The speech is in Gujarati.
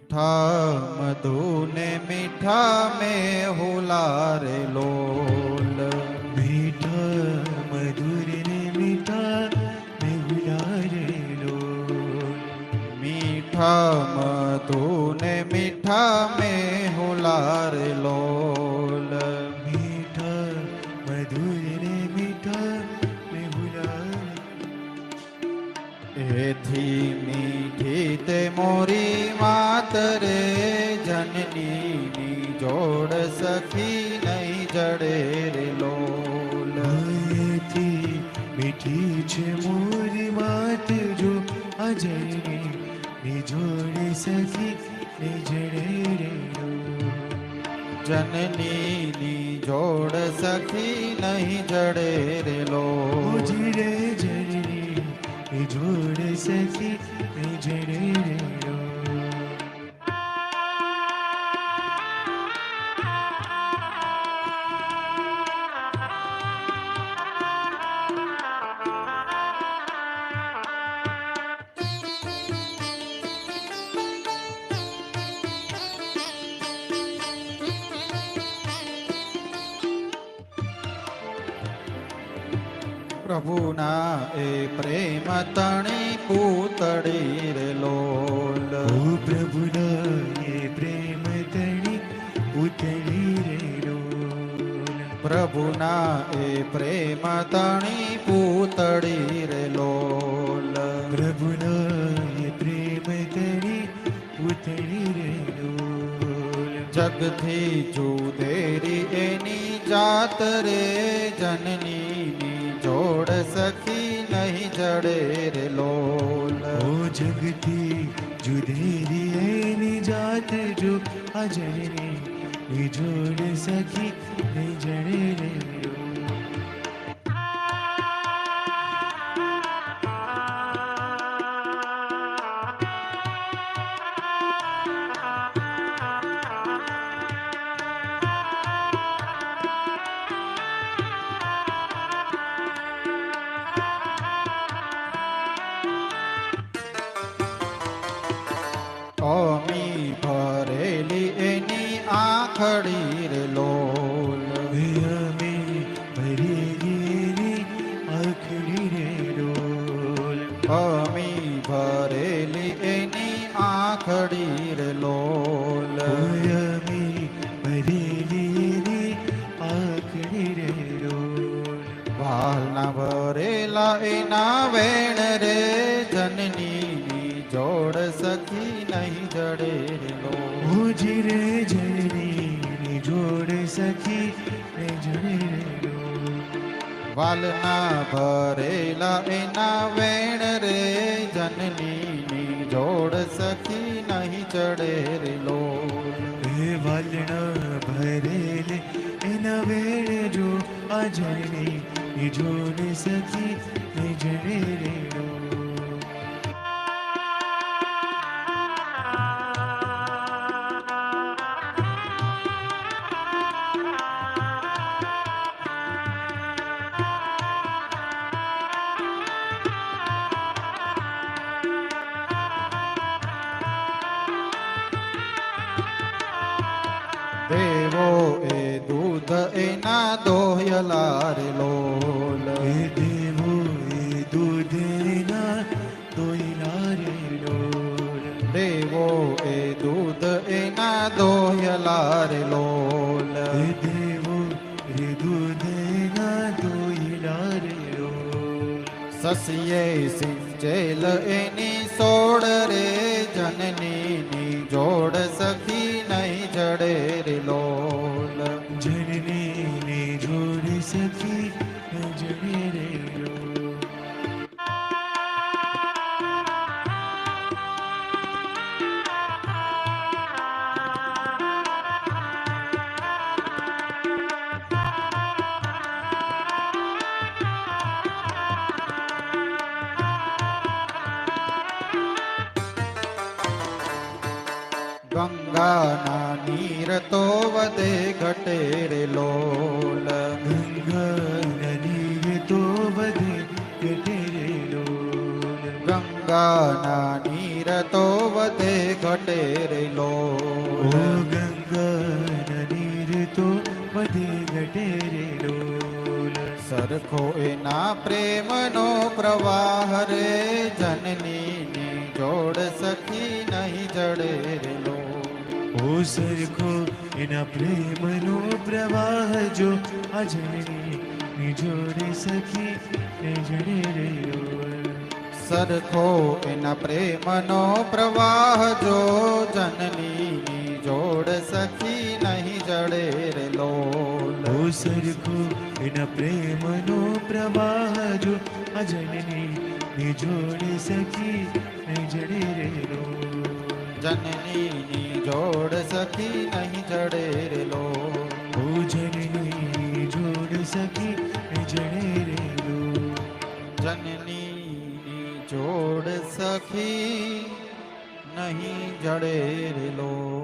મીઠા મધુને મીઠા મેં હુલારે લોલ. મીઠા મધુર ને મીઠા લોલ. મીઠા મધુને મીઠા મેં હુલારે લોલ. મીઠા મધુર ને મીઠા મેહુલારે એથી મીઠી તે મોરી માતરે જનની જોડ સખી નહીં જડે રે લોલ. મીઠી છે મોરી વાત જો અજયની નિજોડે સખી નિજડે રેલો જનની જોડ સખી નહીં જડે રે લો ઓજડે જડે જોડ સખી નિજડે રેલો પ્રભુના એ પ્રેમ તણી પૂતળી રે લોલ. પ્રભુના એ પ્રેમ તણી પૂતળી રે લોલ. પ્રભુના એ પ્રેમ તણી પૂતળી રે લોલ. પ્રભુના એ પ્રેમ તણી પૂતળી રે લોલ. જગથી જુદેરી એની જાત રે જનનીની જોડ સખી નહીં જડે રે લોલ ઓ જગતી જુદેરી એની જાત જો અજયની જોડ સખી નહીં જડે રે રેલો અમી ભરેલી એની આખડી રે લોલ. અમી ભરેલી આખડી રેલો અમી ભરેલી એની આખડી રે લોલ. અમી ભરેલી આખડી રેલો વાલના ભરેલા એના વેણ રે સખી નહીં જડે રે લોલ ઓજી રે જની જોડ સખી રે જડે વાલના ભરેલા એના વેણ રે જનની જોડ સખી નહીં ચડે રે લોલ એ વાલણા ભરેલે એના વેણ જો અજની જોડ સખી રે જડે રેલો દેવો એ દૂધ એના દોહયલા રે લોલ. એ દેવો એ દૂધના દોઈલા રેલો દેવો એ દૂધ એના દોહયલા રે લોલ. એ દેવો એના દૂધના દોઈલા રેલો સસિયે સિંચેલ એની સોડ રે જનનીની જોડ સખી નહીં જડે રે લોલ. જનની જોડ સખી ગંગાના નીર તો વધે ઘટે રે લોલ. ગંગા નીર તો વધે ઘટે રેલો ગંગાના નીર નીર તો વધે ઘટે રે લોલ. ગંગા નીર તો વધે ઘટે રે લોલ. સરખો એના પ્રેમનો પ્રવાહ રે. જનની જોડ સખી નહીં જડે રે લોલ. ઓ સરખો એના પ્રેમનો પ્રવાહ જો આ જોડે સખી ને જડે રહ્યો. સરખો એના પ્રેમનો પ્રવાહ જો જનની જોડ સખી નહીં જડે રેલો ઓ સરખો એના પ્રેમનો પ્રવાહ જો આ જનની નિજોડે સખી નહીં જડે રે લોલ જનની જોડ સખી નહીં જડે રે લોલ ઓ જનની જોડ સખી ને જડે રે લોલ જનની જોડ સખી નહીં જડે રે લોલ